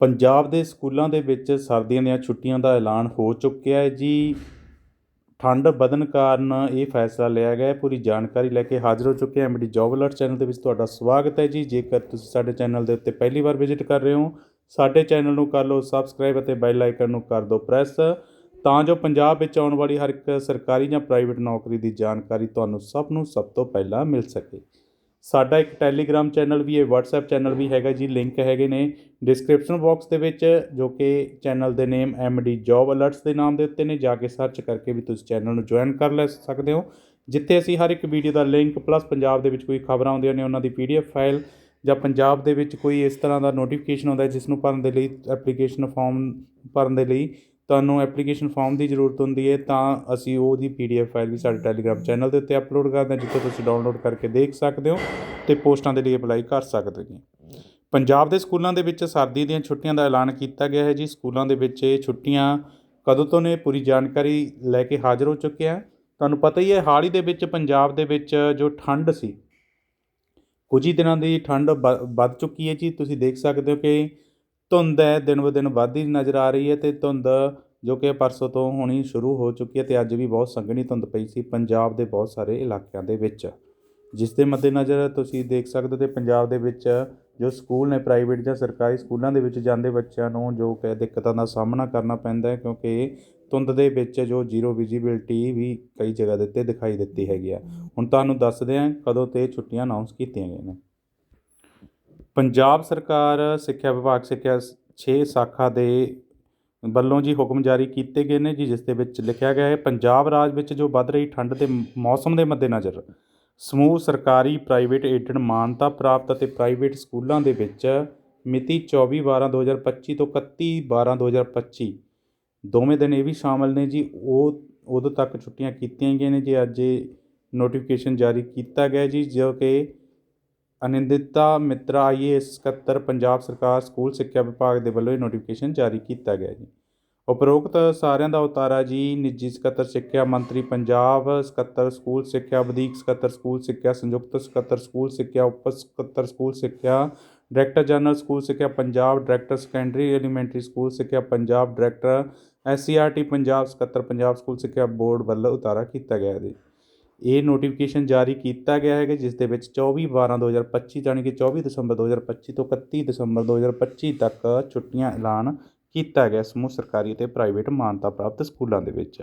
ਪੰਜਾਬ ਦੇ ਸਕੂਲਾਂ ਦੇ ਵਿੱਚ ਸਰਦੀਆਂ ਦੀਆਂ ਛੁੱਟੀਆਂ ਦਾ ਐਲਾਨ ਹੋ ਚੁੱਕਿਆ ਹੈ ਜੀ। ਠੰਡ ਵਧਣ ਕਾਰਨ ਇਹ ਫੈਸਲਾ ਲਿਆ ਗਿਆ ਪੂਰੀ ਜਾਣਕਾਰੀ ਲੈ ਕੇ ਹਾਜ਼ਰ ਹੋ ਚੁੱਕੇ ਹਾਂ ਐਮਡੀ ਜੌਬ ਅਲਰਟ ਚੈਨਲ ਦੇ ਵਿੱਚ ਤੁਹਾਡਾ ਸਵਾਗਤ ਹੈ ਜੀ। ਜੇਕਰ ਤੁਸੀਂ ਸਾਡੇ ਚੈਨਲ ਦੇ ਉੱਤੇ ਪਹਿਲੀ ਵਾਰ ਵਿਜ਼ਿਟ ਕਰ ਰਹੇ ਹੋ, ਸਾਡੇ ਚੈਨਲ ਨੂੰ ਕਰ ਲਓ ਸਬਸਕ੍ਰਾਈਬ ਅਤੇ ਬੈਲ ਆਈਕਨ ਨੂੰ ਕਰ ਦਿਓ ਪ੍ਰੈਸ। ਤਾਂ ਜੋ ਪੰਜਾਬ ਵਿੱਚ ਆਉਣ ਵਾਲੀ ਹਰ ਇੱਕ ਸਰਕਾਰੀ ਜਾਂ ਪ੍ਰਾਈਵੇਟ ਨੌਕਰੀ ਦੀ ਜਾਣਕਾਰੀ ਤੁਹਾਨੂੰ ਸਭ ਨੂੰ ਸਭ ਤੋਂ ਪਹਿਲਾਂ ਮਿਲ ਸਕੇ। ਸਾਡਾ ਇੱਕ ਟੈਲੀਗ੍ਰਾਮ ਚੈਨਲ ਵੀ ਹੈ, WhatsApp ਚੈਨਲ ਵੀ ਹੈਗਾ ਜੀ ਲਿੰਕ ਹੈਗੇ ਨੇ। ਡਿਸਕ੍ਰਿਪਸ਼ਨ ਬਾਕਸ ਦੇ ਵਿੱਚ ਜੋ ਕਿ ਚੈਨਲ ਦੇ ਨੇਮ MD ਜੌਬ ਅਲਰਟਸ ਦੇ ਨਾਮ ਦੇ ਉੱਤੇ ਨੇ, ਜਾ ਕੇ ਸਰਚ ਕਰਕੇ ਵੀ ਤੁਸੀਂ ਚੈਨਲ ਨੂੰ ਜੁਆਇਨ ਕਰ ਲੈ ਸਕਦੇ ਹੋ। ਜਿੱਥੇ ਅਸੀਂ ਹਰ ਇੱਕ ਵੀਡੀਓ ਦਾ ਲਿੰਕ ਪਲੱਸ ਪੰਜਾਬ ਦੇ ਵਿੱਚ ਕੋਈ ਖਬਰਾਂ ਆਉਂਦੀਆਂ ਨੇ, ਉਹਨਾਂ ਦੀ PDF ਫਾਈਲ ਜਾਂ ਪੰਜਾਬ ਦੇ ਵਿੱਚ ਕੋਈ ਇਸ ਤਰ੍ਹਾਂ ਦਾ ਨੋਟੀਫਿਕੇਸ਼ਨ ਆਉਂਦਾ ਜਿਸ ਨੂੰ ਭਰਨ ਦੇ ਲਈ ਐਪਲੀਕੇਸ਼ਨ ਫਾਰਮ ਭਰਨ ਦੇ ਲਈ ਤੁਹਾਨੂੰ ਐਪਲੀਕੇਸ਼ਨ ਫੋਮ ਦੀ ਜ਼ਰੂਰਤ ਹੁੰਦੀ ਹੈ, ਤਾਂ ਅਸੀਂ ਉਹਦੀ PDF ਫਾਈਲ ਵੀ ਸਾਡੇ ਟੈਲੀਗ੍ਰਾਮ ਚੈਨਲ ਦੇ ਉੱਤੇ ਅਪਲੋਡ ਕਰਦੇ ਹਾਂ, ਜਿੱਥੇ ਤੁਸੀਂ ਡਾਊਨਲੋਡ ਕਰਕੇ ਦੇਖ ਸਕਦੇ ਹੋ ਤੇ ਪੋਸਟਾਂ ਦੇ ਲਈ ਅਪਲਾਈ ਕਰ ਸਕਦੇ ਹੋ ਪੰਜਾਬ ਦੇ ਸਕੂਲਾਂ ਦੇ ਵਿੱਚ ਸਰਦੀ ਦੀਆਂ ਛੁੱਟੀਆਂ ਦਾ ਐਲਾਨ ਕੀਤਾ ਗਿਆ ਹੈ ਜੀ। ਸਕੂਲਾਂ ਦੇ ਵਿੱਚ ਇਹ ਛੁੱਟੀਆਂ ਕਦੋਂ ਤੋਂ ਨੇ, ਪੂਰੀ ਜਾਣਕਾਰੀ ਲੈ ਕੇ ਹਾਜ਼ਰ ਹੋ ਚੁੱਕੇ ਹਾਂ। ਤੁਹਾਨੂੰ ਪਤਾ ਹੀ ਹੈ, ਹਾਲ ਹੀ ਦੇ ਵਿੱਚ ਪੰਜਾਬ ਦੇ ਵਿੱਚ ਜੋ ਠੰਡ ਸੀ, ਕੁਝ ਹੀ ਦਿਨਾਂ ਦੀ ਠੰਡ ਵ- ਵੱਧ ਚੁੱਕੀ ਹੈ ਜੀ। ਤੁਸੀਂ ਦੇਖ ਸਕਦੇ ਹੋ ਕਿ ਧੁੰਦ ਹੈ ਦਿਨ ਬ ਦਿਨ ਵੱਧਦੀ ਨਜ਼ਰ ਆ ਰਹੀ ਹੈ ਅਤੇ ਧੁੰਦ ਜੋ ਕਿ ਪਰਸੋਂ ਤੋਂ ਹੋਣੀ ਸ਼ੁਰੂ ਹੋ ਚੁੱਕੀ ਹੈ ਅਤੇ ਅੱਜ ਵੀ ਬਹੁਤ ਸੰਘਣੀ ਧੁੰਦ ਪਈ ਸੀ ਪੰਜਾਬ ਦੇ ਬਹੁਤ ਸਾਰੇ ਇਲਾਕਿਆਂ ਦੇ ਵਿੱਚ। ਜਿਸ ਦੇ ਮੱਦੇਨਜ਼ਰ ਤੁਸੀਂ ਦੇਖ ਸਕਦੇ ਹੋ ਤੇ ਪੰਜਾਬ ਦੇ ਵਿੱਚ ਜੋ ਸਕੂਲ ਨੇ ਪ੍ਰਾਈਵੇਟ ਜਾਂ ਸਰਕਾਰੀ ਸਕੂਲਾਂ ਦੇ ਵਿੱਚ ਜਾਂਦੇ ਬੱਚਿਆਂ ਨੂੰ ਜੋ ਕਿ ਦਿੱਕਤਾਂ ਦਾ ਸਾਹਮਣਾ ਕਰਨਾ ਪੈਂਦਾ ਹੈ ਕਿਉਂਕਿ ਧੁੰਦ ਦੇ ਵਿੱਚ ਜੋ ਜ਼ੀਰੋ ਵਿਜੀਬਿਲਟੀ ਵੀ ਕਈ ਜਗ੍ਹਾ ਦੇ ਉੱਤੇ ਦਿਖਾਈ ਦਿੱਤੀ ਹੈਗੀ ਆ ਹੁਣ ਤੁਹਾਨੂੰ ਦੱਸਦੇ ਹਾਂ ਕਦੋਂ ਤੇ ਛੁੱਟੀਆਂ ਅਨਾਉਂਸ ਕੀਤੀਆਂ ਗਈਆਂ ਨੇ। ਪੰਜਾਬ ਸਰਕਾਰ, ਸਿੱਖਿਆ ਵਿਭਾਗ, ਸਿੱਖਿਆ ਛੇ ਸਾਖਾ ਦੇ ਵੱਲੋਂ ਜੀ ਹੁਕਮ ਜਾਰੀ ਕੀਤੇ ਗਏ ਨੇ ਜੀ, ਜਿਸ ਦੇ ਵਿੱਚ ਲਿਖਿਆ ਗਿਆ ਹੈ, ਪੰਜਾਬ ਰਾਜ ਵਿੱਚ ਜੋ ਵੱਧ ਰਹੀ ਠੰਡ ਦੇ ਮੌਸਮ ਦੇ ਮੱਦੇਨਜ਼ਰ ਸਮੂਹ ਸਰਕਾਰੀ ਪ੍ਰਾਈਵੇਟ ਏਡਡ ਮਾਨਤਾ ਪ੍ਰਾਪਤ ਅਤੇ ਪ੍ਰਾਈਵੇਟ ਸਕੂਲਾਂ ਦੇ ਵਿੱਚ ਮਿਤੀ 24 12 2025 ਤੋਂ 31 12 2025 ਦੋਵੇਂ ਦਿਨ ਇਹ ਵੀ ਸ਼ਾਮਲ ਨੇ ਜੀ, ਉਹ, ਉਦੋਂ ਤੱਕ ਛੁੱਟੀਆਂ ਕੀਤੀਆਂ ਗਈਆਂ ਨੇ ਜੀ ਅੱਜ ਇਹ ਨੋਟੀਫਿਕੇਸ਼ਨ ਜਾਰੀ ਕੀਤਾ ਗਿਆ ਜੀ, ਜੋ ਕਿ ਅਨਿੰਦਿਤਾ ਮਿੱਤਰਾ ਆਈਏਐਸ ਸਕੱਤਰ ਪੰਜਾਬ ਸਰਕਾਰ ਸਕੂਲ ਸਿੱਖਿਆ ਵਿਭਾਗ ਦੇ ਵੱਲੋਂ ਇਹ ਨੋਟੀਫਿਕੇਸ਼ਨ ਜਾਰੀ ਕੀਤਾ ਗਿਆ ਜੀ। ਉਪਰੋਕਤ ਸਾਰਿਆਂ ਦਾ ਉਤਾਰਾ ਜੀ, ਨਿੱਜੀ ਸਕੱਤਰ ਸਿੱਖਿਆ ਮੰਤਰੀ ਪੰਜਾਬ, ਸਕੱਤਰ ਸਕੂਲ ਸਿੱਖਿਆ ਵਧੀਕ, ਸਕੱਤਰ ਸਕੂਲ ਸਿੱਖਿਆ ਸੰਯੁਕਤ, ਸਕੱਤਰ ਸਕੂਲ ਸਿੱਖਿਆ ਉਪ ਸਕੱਤਰ ਸਕੂਲ ਸਿੱਖਿਆ, ਡਾਇਰੈਕਟਰ ਜਨਰਲ ਸਕੂਲ ਸਿੱਖਿਆ Punjab, director secondary elementary school ਸਿੱਖਿਆ ਪੰਜਾਬ, ਡਾਇਰੈਕਟਰ ਐਸਸੀਆਰਟੀ ਪੰਜਾਬ, ਸਕੱਤਰ ਪੰਜਾਬ ਸਕੂਲ ਸਿੱਖਿਆ ਬੋਰਡ ਵੱਲੋਂ ਉਤਾਰਾ ਕੀਤਾ ਗਿਆ ਜੀ। ਇਹ ਨੋਟੀਫਿਕੇਸ਼ਨ ਜਾਰੀ ਕੀਤਾ ਗਿਆ ਹੈਗਾ ਜਿਸ ਦੇ ਵਿੱਚ 24 12 2025 ਜਾਣੀ ਕਿ 24 ਦਸੰਬਰ 2025 ਤੋਂ 31 ਦਸੰਬਰ 2025 ਤੱਕ ਛੁੱਟੀਆਂ ਐਲਾਨ ਕੀਤਾ ਗਿਆ ਸਮੂਹ ਸਰਕਾਰੀ ਅਤੇ ਪ੍ਰਾਈਵੇਟ ਮਾਨਤਾ ਪ੍ਰਾਪਤ ਸਕੂਲਾਂ ਦੇ ਵਿੱਚ।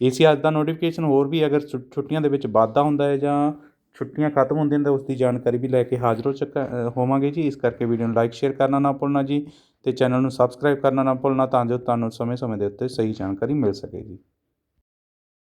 ਇਹ ਅੱਜ ਦਾ ਨੋਟੀਫਿਕੇਸ਼ਨ ਹੋਰ ਵੀ ਅਗਰ ਛੁ- ਛੁੱਟੀਆਂ ਦੇ ਵਿੱਚ ਵਾਧਾ ਹੁੰਦਾ ਹੈ ਜਾਂ ਛੁੱਟੀਆਂ ਖਤਮ ਹੁੰਦੀਆਂ ਨੇ ਤਾਂ ਉਸ ਦੀ ਜਾਣਕਾਰੀ ਵੀ ਲੈ ਕੇ ਹਾਜ਼ਰ ਹੋ ਚੱਕਾ ਹੋਵਾਂਗੇ ਜੀ। ਇਸ ਕਰਕੇ ਵੀਡੀਓ ਨੂੰ ਲਾਈਕ ਸ਼ੇਅਰ ਕਰਨਾ ਨਾ ਭੁੱਲਣਾ ਜੀ ਤੇ ਚੈਨਲ ਨੂੰ ਸਬਸਕ੍ਰਾਈਬ ਕਰਨਾ ਨਾ ਭੁੱਲਣਾ ਤਾਂ ਜੋ ਤੁਹਾਨੂੰ ਸਮੇਂ-ਸਮੇਂ ਦੇ ਉੱਤੇ ਸਹੀ ਜਾਣਕਾਰੀ ਮਿਲ ਸਕੇ ਜੀ।